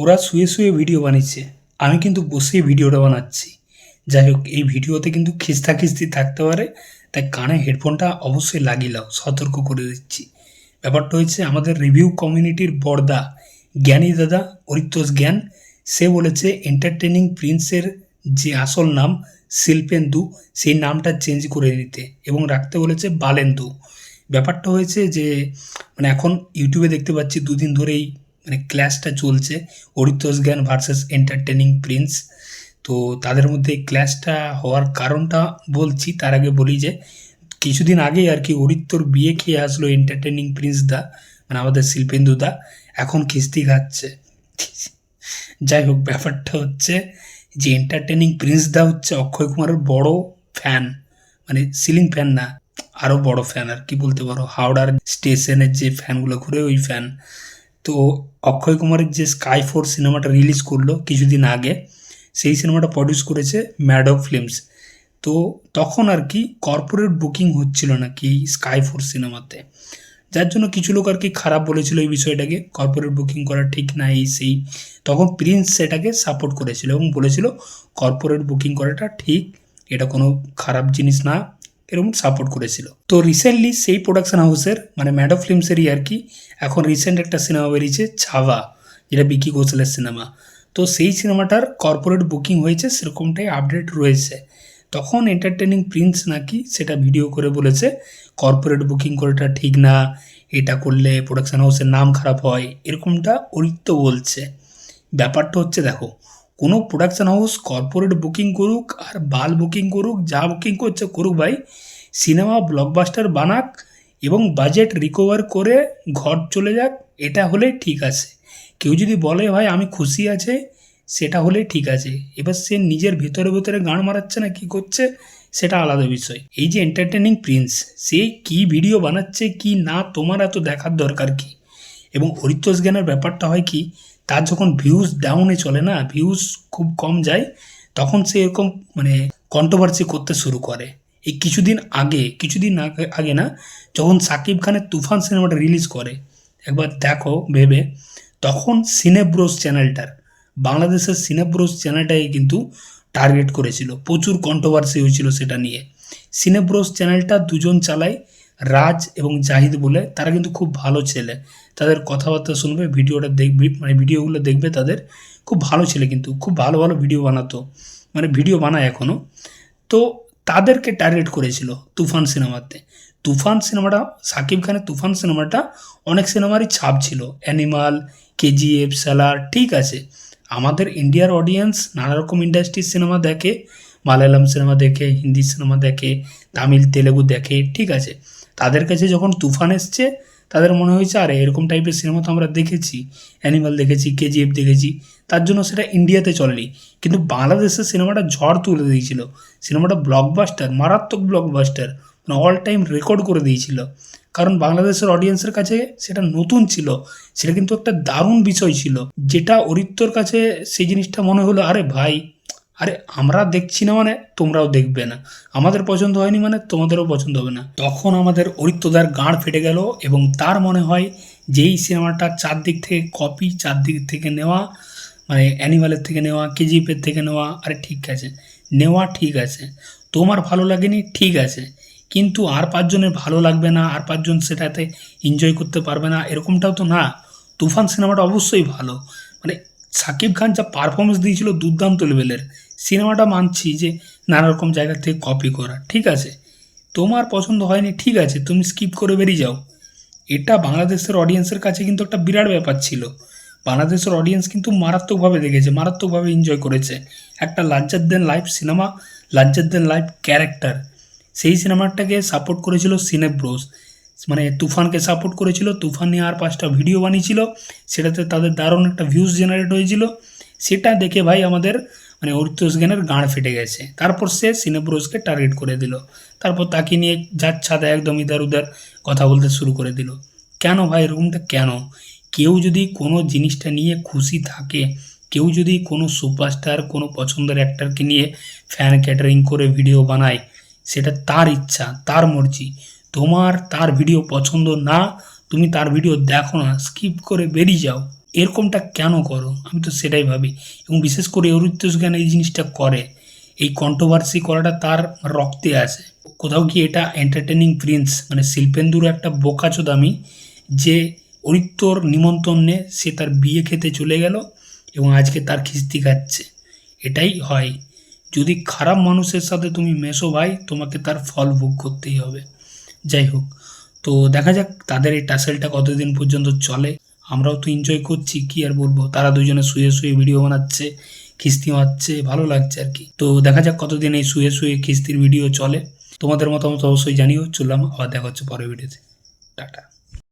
ওরা শুয়ে শুয়ে ভিডিও বানিয়েছে। আমি কিন্তু বসেই ভিডিওটা বানাচ্ছি। যাই হোক, এই ভিডিওতে কিন্তু খিস্তা খিস্তি থাকতে পারে। তাই কানে হেডফোনটা অবশ্যই লাগিয়ে নাও সতর্ক করে দিচ্ছি। ব্যাপারটা হয়েছে, আমাদের রিভিউ কমিউনিটির বর্দা, জ্ঞানী দাদা অরিতোষ জ্ঞান, সে বলেছে এন্টারটেনিং প্রিন্সের যে আসল নাম, শিল্পেন্দু, সেই নামটা চেঞ্জ করে নিতে এবং রাখতে বলেছে বালেন্দু। ব্যাপারটা হয়েছে যে মানে এখন ইউটিউবে দেখতে পাচ্ছি, দুদিন ধরেই মানে ক্ল্যাশটা চলছে। অরিতোষ জ্ঞান ভার্সেস এন্টারটেনিং প্রিন্স তো তাদের মধ্যে ক্ল্যাশটা হওয়ার কারণটা বলছি, তার আগে বলি যে, কিছুদিন আগেই আর কি অরিত্তর বিয়ে খেয়ে আসলো এন্টারটেনিং প্রিন্স দা মানে আমাদের শিল্পেন্দু দা। এখন কিস্তি খাচ্ছে। যাই হোক, ব্যাপারটা হচ্ছে যে এন্টারটেনিং প্রিন্স দা হচ্ছে অক্ষয় কুমারের বড় ফ্যান মানে সিলিং ফ্যান না আরও বড় ফ্যান আর কি বলতে পারো। হাওড়ার স্টেশনের যে ফ্যানগুলো ঘুরে ওই ফ্যান তো অক্ষয় কুমারের যে স্কাই ফোর সিনেমাটা রিলিজ করল কিছুদিন আগে, সেই সিনেমাটা প্রডিউস করেছে ম্যাডক ফিল্মস তো তখন আর কি কর্পোরেট বুকিং হচ্ছিল না কি স্কাই ফোর সিনেমাতে। যার জন্য কিছু লোক আর কি খারাপ বলেছিল এই বিষয়টাকে কর্পোরেট বুকিং করা ঠিক না এই সেই তখন প্রিন্স সেটাকে সাপোর্ট করেছিল এবং বলেছিল কর্পোরেট বুকিং করাটা ঠিক, এটা কোনো খারাপ জিনিস না। এরকম সাপোর্ট করেছিল। তো রিসেন্টলি সেই প্রোডাকশন হাউসের মানে ম্যাডো ফিল্মসেরই আর কি, এখন রিসেন্ট একটা সিনেমা বেরিয়েছে ছাওয়া যেটা বিকি কৌশলের সিনেমা তো সেই সিনেমাটার কর্পোরেট বুকিং হয়েছে, সেরকমটাই আপডেট রয়েছে। তখন এন্টারটেনিং প্রিন্স নাকি সেটা ভিডিও করে বলেছে কর্পোরেট বুকিং করাটা ঠিক না, এটা করলে প্রোডাকশন হাউসের নাম খারাপ হয়, এরকমটা অরিত্য বলছে। ব্যাপারটা হচ্ছে, দেখো কোনো প্রোডাকশন হাউস কর্পোরেট বুকিং করুক আর বাল বুকিং করুক, যা বুকিং করছে করুক ভাই সিনেমা ব্লকবাস্টার বানাক এবং বাজেট রিকভার করে ঘর চলে যাক, এটা হলে ঠিক আছে। কেউ যদি বলে, ভাই, আমি খুশি আছে, সেটা হলে ঠিক আছে। এবার সে নিজের ভেতরে ভেতরে গান মারাচ্ছে না, কি করছে, সেটা আলাদা বিষয়। এই যে এন্টারটেনিং প্রিন্স সে কি ভিডিও বানাচ্ছে, কি না, তোমার এত দেখার দরকার কি? এবং হরিতোষ জ্ঞানের ব্যাপারটা হয় কি তার যখন ভিউজ ডাউনে চলে না ভিউজ খুব কম যায়, তখন সে এরকম মানে কন্ট্রোভার্সি করতে শুরু করে। এই কিছুদিন আগে কিছুদিন আগে না, যখন সাকিব খানের তুফান সিনেমাটা রিলিজ করে, একবার দেখো, ভেবে, তখন সিনেব্রোস চ্যানেলটার বাংলাদেশের সিনেব্রোস চ্যানেলটাকে কিন্তু টার্গেট করেছিল। প্রচুর কন্ট্রোভার্সি হয়েছিল সেটা নিয়ে। সিনেব্রোস চ্যানেলটা দুজন চালায় রাজ এবং জাহিদ বলে তারা কিন্তু খুব ভালো ছেলে। তাদের কথাবার্তা শুনবে, ভিডিওটা দেখবি মানে ভিডিওগুলো দেখবে তাদের খুব ভালো ছেলে কিন্তু, খুব ভালো ভালো ভিডিও বানাতো মানে ভিডিও বানায় এখনও তো তাদেরকে টার্গেট করেছিল তুফান সিনেমাতে। তুফান সিনেমাটা, সাকিব খানের তুফান সিনেমাটা অনেক সিনেমারই ছাপ ছিল। অ্যানিমাল, কেজিএফ, স্যালার, ঠিক আছে। আমাদের ইন্ডিয়ার অডিয়েন্স নানা রকম ইন্ডাস্ট্রির সিনেমা দেখে, মালায়ালাম সিনেমা দেখে, হিন্দি সিনেমা দেখে, তামিল, তেলেগু দেখে, ঠিক আছে। তাদের কাছে যখন তুফান এসছে, তাদের মনে হয়েছে, আরে, এরকম টাইপের সিনেমা তো আমরা দেখেছি অ্যানিমাল দেখেছি কেজিএফ দেখেছি। তার জন্য সেটা ইন্ডিয়াতে চলেনি। কিন্তু বাংলাদেশের সিনেমাটা ঝড় তুলে দিয়েছিল। সিনেমাটা ব্লকবাস্টার মারাত্মক ব্লকবাস্টার মানে অল টাইম রেকর্ড করে দিয়েছিল। কারণ বাংলাদেশের অডিয়েন্সের কাছে সেটা নতুন ছিল। সেটা কিন্তু একটা দারুণ বিষয় ছিল। যেটা অরিত্তর কাছে সেই জিনিসটা মনে হলো, আরে ভাই আরে আমরা দেখছি না মানে তোমরাও দেখবে না। আমাদের পছন্দ হয়নি মানে তোমাদেরও পছন্দ হবে না। তখন আমাদের অরিত্তদার গাঁড় ফেটে গেল এবং তার মনে হয় যেই সিনেমাটা চারদিক থেকে কপি চারদিক থেকে নেওয়া মানে অ্যানিমালের থেকে নেওয়া কেজিএফের থেকে নেওয়া, আরে ঠিক আছে, নেওয়া ঠিক আছে। তোমার ভালো লাগেনি, ঠিক আছে। কিন্তু আর পাঁচজনের ভালো লাগবে না, আর পাঁচজন সেটাতে এনজয় করতে পারবে না, এরকমটাও তো না। তুফান সিনেমাটা অবশ্যই ভালো। মানে সাকিব খান যা পারফরমেন্স দিয়েছিল দুর্দান্ত লেভেলের সিনেমাটা মানছি যে নানা রকম জায়গা থেকে কপি করা, ঠিক আছে? তোমার পছন্দ হয়নি, ঠিক আছে, তুমি স্কিপ করে বেরিয়ে যাও। এটা বাংলাদেশের অডিয়েন্সের কাছে কিন্তু একটা বিরাট ব্যাপার ছিল। বাংলাদেশের অডিয়েন্স কিন্তু মারাত্মকভাবে দেখেছে, মারাত্মকভাবে এনজয় করেছে। একটা লাজ্জার দেন লাইফ সিনেমা লাজ্জার দেন লাইফ ক্যারেক্টার সেই সিনেমাটাকে সাপোর্ট করেছিল সিনেব্রোস মানে তুফানকে সাপোর্ট করেছিল, তুফান নিয়ে আর পাঁচটা ভিডিও বানিয়েছিল, সেটাতে তাদের দারুণ একটা ভিউজ জেনারেট হয়েছিল। সেটা দেখে ভাই আমাদের মানে অরিতোষ জ্ঞানের গাঁড় ফেটে গেছে। তারপর সে সিনেব্রোসকে টার্গেট করে দিল। তারপর তাকে নিয়ে যার ছাদা একদম ইদার উদার কথা বলতে শুরু করে দিল। কেন ভাই এরকমটা কেন? কেউ যদি কোনো জিনিসটা নিয়ে খুশি থাকে, কেউ যদি কোনো সুপারস্টার কোনো পছন্দের অ্যাক্টারকে নিয়ে ফ্যান ক্যাটারিং করে ভিডিও বানায়, সেটা তার ইচ্ছা, তার মর্জি। তোমার তার ভিডিও পছন্দ না, তুমি তার ভিডিও দেখো না স্কিপ করে বেরিয়ে যাও। এরকমটা কেন করো? আমি তো সেটাই ভাবি। এবং বিশেষ করে অরিত্য জ্ঞান এই জিনিসটা করে। এই কন্ট্রোভার্সি করাটা তার রক্তে আছে। কোথাও কি এটা এন্টারটেনিং প্রিন্স মানে শিল্পেন্দুর একটা বোকাচোদামি যে অরিত্তর নিমন্ত্রণে সে তার বিয়ে খেতে চলে গেল এবং আজকে তার খিস্তি খাচ্ছে। এটাই হয়। যদি খারাপ মানুষের সাথে তুমি মেশো ভাই, তোমাকে তার ফল ভোগ করতেই হবে। যাই হোক, তো দেখা যাক তাদের এই টাসেলটা কতদিন পর্যন্ত চলে। আমরাও তো এনজয় করছি, কি আর বলব? তারা দুজনে শুয়ে শুয়ে ভিডিও বানাচ্ছে, খিস্তি মারছে, ভালো লাগছে আর কি। তো দেখা যাক কতদিন এই শুয়ে শুয়ে খিস্তির ভিডিও চলে। তোমাদের মতামত অবশ্যই জানিও, চললাম, আবার দেখা হচ্ছে পরের ভিডিওতে টাটা।